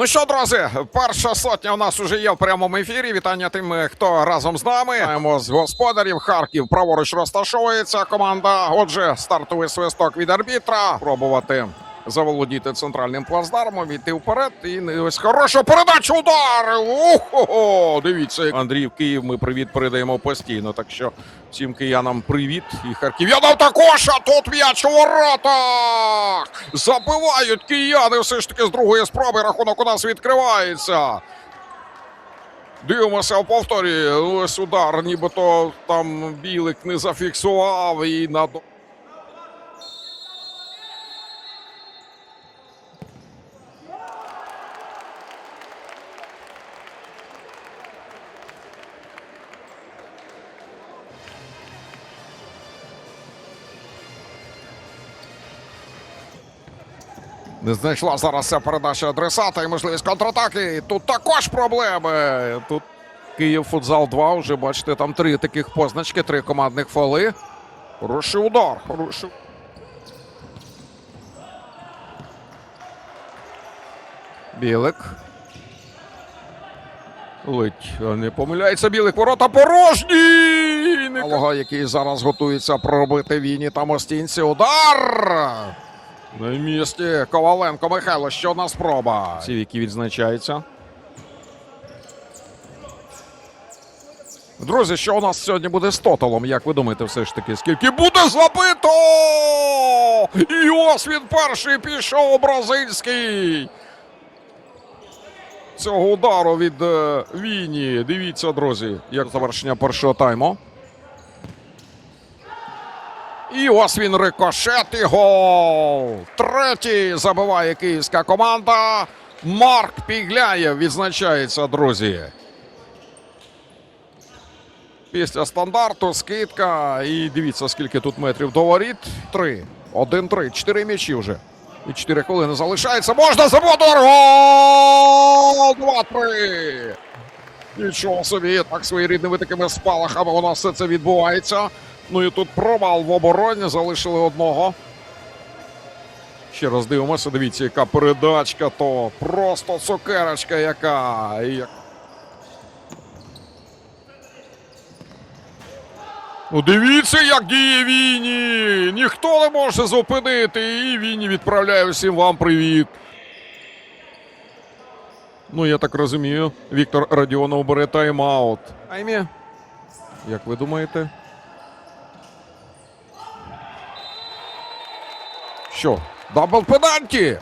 Ну що, друзі, перша сотня у нас уже є в прямому ефірі. Вітання тим, хто разом з нами. Маємо з господарів. Харків праворуч розташовується команда. Отже, стартовий свисток від арбітра. Пробувати заволодіти центральним плацдармом, йти вперед. І не- ось хороша передача удар. Ого! Дивіться, Андрій Київ. Ми привіт передаємо постійно. Так що всім киянам привіт. І харків'янам також. А тут м'яч у воротах. Забивають кияни. Все ж таки з другої спроби рахунок у нас відкривається. Дивимося повторі. Ось удар, нібито там білик не зафіксував і на Не знайшла зараз ця передача адресата і можливість контратаки. І Тут також проблеми. Тут Київ футзал 2. Вже бачите, там три таких позначки, три командних фоли. Хороший удар. Хороший. Білик. Ледь не помиляється білик. Ворота порожні. Який зараз готується пробити війні та мостінці. Удар. На місці Коваленко Михайло. Ще одна спроба. Ці які відзначаються. Друзі, що у нас сьогодні буде з тоталом? Як ви думаєте, все ж таки, скільки буде забито? І ось він перший пішов бразильський. Цього удару від е, Віні. Дивіться, друзі, як завершення першого тайму. І ось він рикошет і гол. Третій забиває київська команда. Марк Пігляєв відзначається, друзі. Після стандарту скидка. І дивіться, скільки тут метрів до воріт. Три. Один-три. Чотири м'ячі вже. І чотири хвилини залишається. Можна забути. Гол! Два-три. Нічого собі, так своєрідними такими спалахами у нас все це відбувається. Ну і тут провал в обороні, залишили одного. Ще раз дивимося, дивіться, яка передачка, то просто цукерочка яка. Ну дивіться, як діє Віні! Ніхто не може зупинити. І Віні відправляє всім вам привіт. Ну, я так розумію, Віктор Радіонов бере тайм-аут. Аймі, як ви думаєте? Що? Дабл пенальті?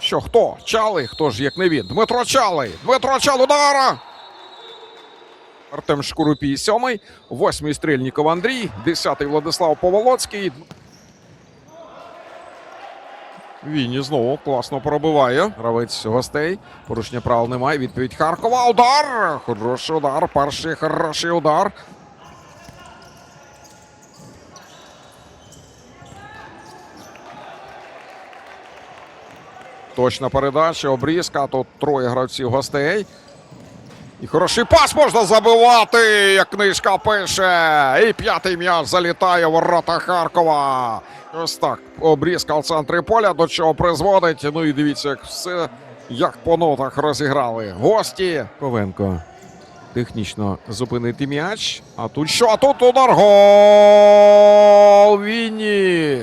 Що, хто? Чалий? Хто ж, як не він? Дмитро Чалий! Дмитро Чал удара! Артем Шкурупій сьомий, восьмий Стрельніков Андрій, десятий Владислав Поволоцький. Віні знову класно пробиває. Гравець гостей. Порушення правил немає. Відповідь Харкова. Удар! Хороший удар. Перший хороший удар. Точна передача, обрізка. Тут троє гравців гостей. І хороший пас можна забивати, як книжка пише. І п'ятий м'яч залітає в ворота Харкова. Ось так. Обрізка в центрі поля, до чого призводить. Ну і дивіться, як все як по нотах розіграли. Гості. Ковенко. Технічно зупинити м'яч. А тут що? А тут удар гол! Вінні!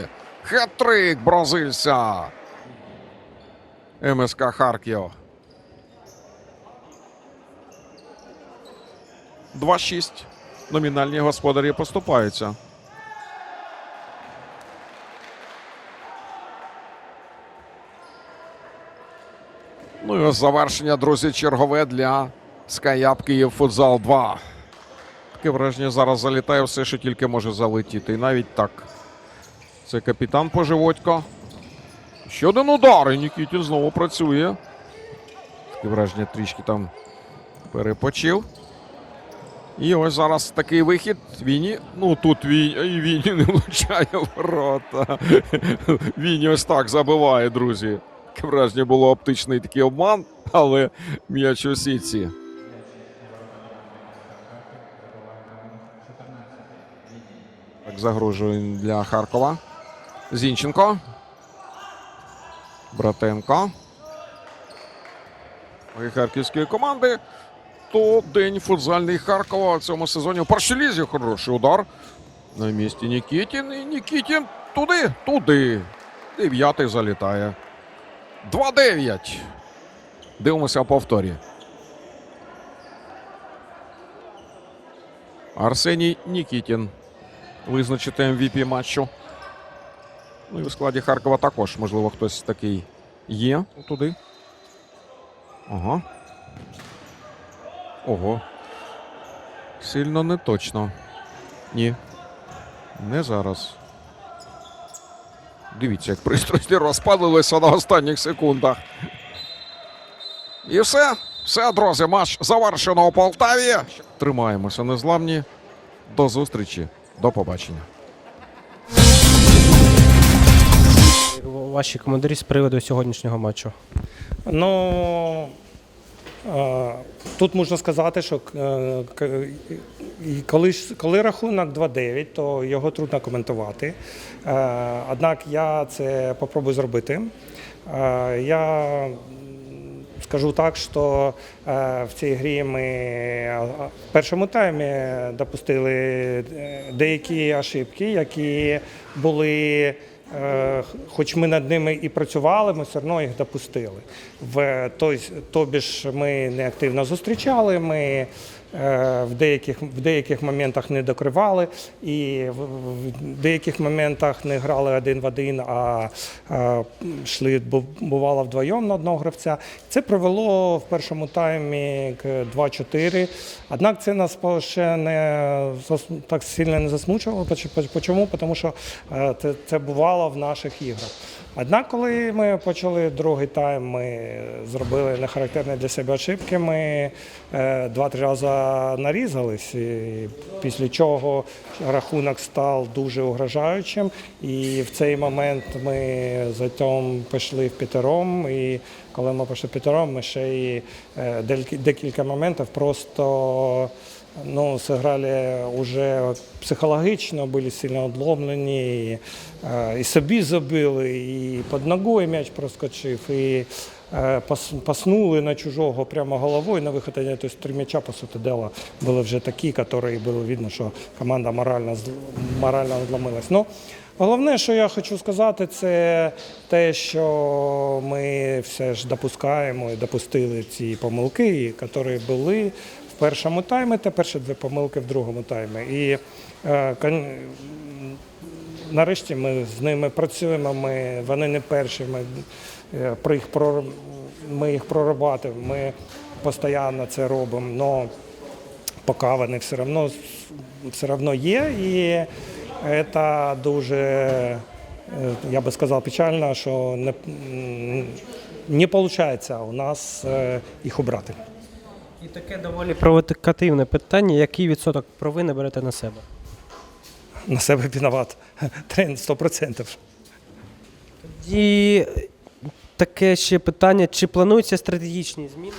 Хет-трик бразильця. МСК Харків. 2-6. Номінальні господарі поступаються. Ну і ось завершення, друзі, чергове для Скаяп Київ Футзал 2. Таке враження зараз залітає все, що тільки може залетіти. І навіть так. Це капітан Поживодько. Ще один удар. І Нікітін знову працює. Таке враження трішки там перепочив. І ось зараз такий вихід. Віні. Ну тут Віні, Віні не влучає ворота. Віні ось так забиває, друзі. Таке враження було оптичний такий обман, але м'яч у сітці. Так загрожує для Харкова. Зінченко. Братенко. і харківської команди, то день футзальний Харкова в цьому сезоні в першій лізі хороший удар. На місці Нікітін. І Нікітін туди, туди. Дев'ятий залітає. 2-9. Дивимося в повторі. Арсеній Нікітін. Визначити MVP матчу. Ну і в складі Харкова також, можливо, хтось такий є туди. Ага. Ого. Сильно не точно. Ні. Не зараз. Дивіться, як пристрасті розпалилися на останніх секундах. І все. Все, друзі, матч завершено у Полтаві. Тримаємося незламні. До зустрічі. До побачення. Ваші коментарі з приводу сьогоднішнього матчу. Ну е, тут можна сказати, що е, коли, коли рахунок 2-9, то його трудно коментувати. Е, Однак я це попробую зробити. Я скажу так, що в цій грі ми в першому таймі допустили деякі ошибки, які були. Е, Хоч ми над ними і працювали, ми все одно їх допустили. В тобі ж ми не активно зустрічали, ми в деяких, в деяких моментах не докривали, і в, деяких моментах не грали один в один, а, йшли бувало вдвоєм на одного гравця. Це привело в першому таймі к 2-4. Однак це нас ще не так сильно не засмучувало. Чому? Тому що е, це, це бувало в наших іграх. Однак, коли ми почали другий тайм, ми зробили нехарактерні для себе ошибки. Ми е, два-три рази нарізались, і після чого рахунок став дуже угрожаючим. І в цей момент ми затем пішли в п'ятером. І коли ми пішли в п'ятером, ми ще й е, декілька моментів просто ну, сыграли уже психологічно, були сильно одломлені, і, е, і собі забили, і під ногою м'яч проскочив, і е, пас- паснули на чужого прямо головою на виході. Тобто три м'яча, по суті дела, були вже такі, які було видно, що команда морально, морально зламилась. Ну, Головне, що я хочу сказати, це те, що ми все ж допускаємо і допустили ці помилки, які були в першому таймі, та перші дві помилки в другому таймі. І е, нарешті ми з ними працюємо. Ми, вони не перші. Ми, е, про їх прор- ми їх прорабатуємо, ми постійно це робимо. Но поки вони все одно, все одно є. І це дуже, е, я би сказав, печально, що не, не виходить у нас їх обрати. І таке доволі провокативне питання: який відсоток провини берете на себе? На себе виноват. Тренд 100%. І таке ще питання: чи плануються стратегічні зміни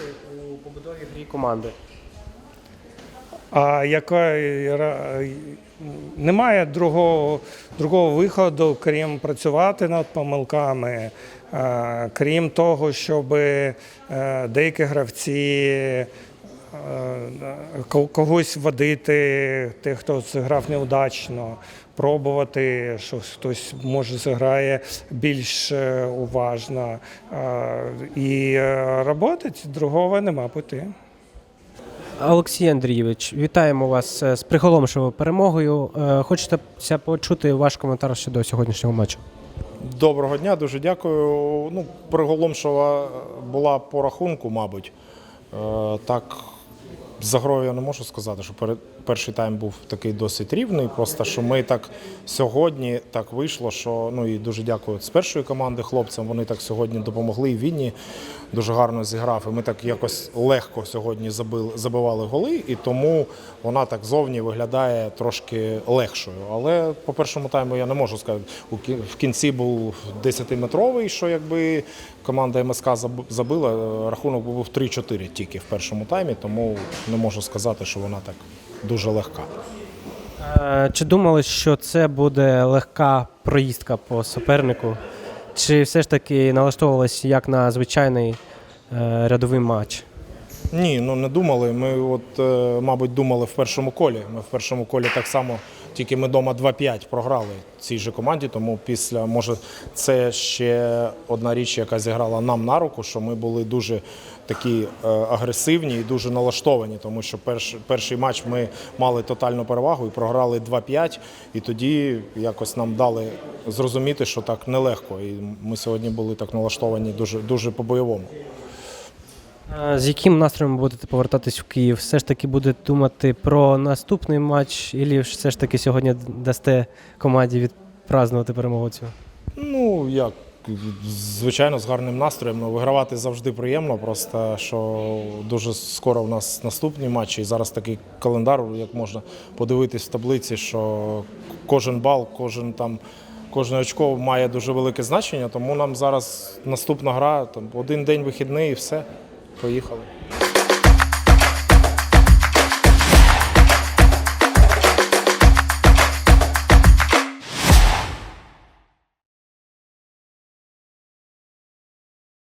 у побудові грі команди? А якої ра- немає другого, другого виходу, крім працювати над помилками, е, крім того, щоб е, деякі гравці когось вводити, тих, хто зіграв неудачно, пробувати, що хтось може зіграє більш е, уважно. Е, І роботи другого нема пути. Олексій Андрійович, вітаємо вас е, з приголомшовою перемогою. Е, Хочете почути ваш коментар щодо сьогоднішнього матчу? Доброго дня, дуже дякую. Ну, приголомшова була по рахунку, мабуть. Е, так, за грою я не можу сказати, що перед- перший тайм був такий досить рівний. Просто що ми так сьогодні так вийшло, що ну і дуже дякую з першої команди хлопцям. Вони так сьогодні допомогли. І Вінні дуже гарно зіграв. І ми так якось легко сьогодні забили, забивали голи, і тому вона так зовні виглядає трошки легшою. Але по першому тайму я не можу сказати. У в кінці був 10-метровий, що якби команда МСК заб- забила, е, рахунок був 3-4 тільки в першому таймі, тому не можу сказати, що вона так дуже легка. Е, Чи думали, що це буде легка проїздка по супернику? Чи все ж таки налаштовувалися як на звичайний е, рядовий матч? Ні, ну не думали. Ми, от, е, мабуть, думали в першому колі. Ми в першому колі так само, тільки ми вдома 2-5 програли цій же команді. Тому після, може, це ще одна річ, яка зіграла нам на руку, що ми були дуже такі е, агресивні і дуже налаштовані, тому що перш, перший матч ми мали тотальну перевагу і програли 2-5. І тоді якось нам дали зрозуміти, що так нелегко. І ми сьогодні були так налаштовані дуже, дуже по-бойовому. З яким настроєм будете повертатись в Київ? Все ж таки будете думати про наступний матч, і все ж таки сьогодні дасте команді відпразнувати перемогу цю? Ну, як, звичайно, з гарним настроєм. Ну, вигравати завжди приємно, просто що дуже скоро в нас наступні матчі. І зараз такий календар, як можна подивитись в таблиці, що кожен бал, кожен там. Кожне очко має дуже велике значення, тому нам зараз наступна гра, там один день вихідний і все. Поїхали.